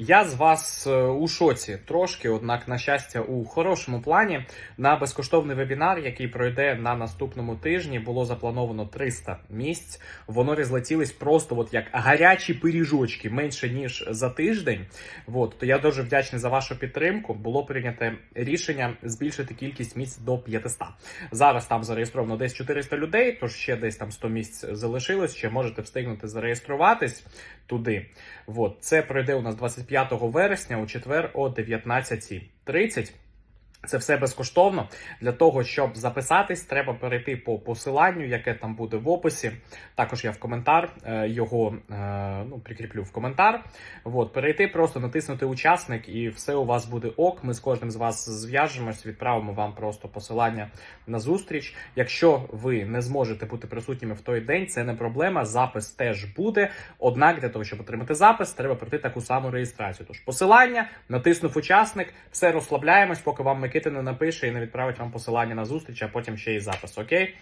Я з вас е, у шоці трошки, однак, на щастя, у хорошому плані. На безкоштовний вебінар, який пройде на наступному тижні, було заплановано 300 місць. Воно розлетілось просто от як гарячі пиріжочки менше ніж за тиждень. От, то я дуже вдячний за вашу підтримку. Було прийнято рішення збільшити кількість місць до 500. Зараз там зареєстровано десь 400 людей, тож ще десь там 100 місць залишилось. Ще можете встигнути зареєструватись туди. От, це пройде у нас 25 вересня у четвер о 19.30. Це все безкоштовно. Для того, щоб записатись, треба перейти по посиланню, яке там буде в описі. Також я в коментар е, його е, ну, прикріплю в коментар. От, перейти, просто натиснути учасник, і все у вас буде ок. Ми з кожним з вас зв'яжемось, відправимо вам просто посилання на зустріч. Якщо ви не зможете бути присутніми в той день, це не проблема. Запис теж буде. Однак для того, щоб отримати запис, треба пройти таку саму реєстрацію. Тож посилання, натиснув учасник, все розслабляємось, поки вам Микита не напише і не відправить вам посилання на зустріч, а потім ще й запис. Окей?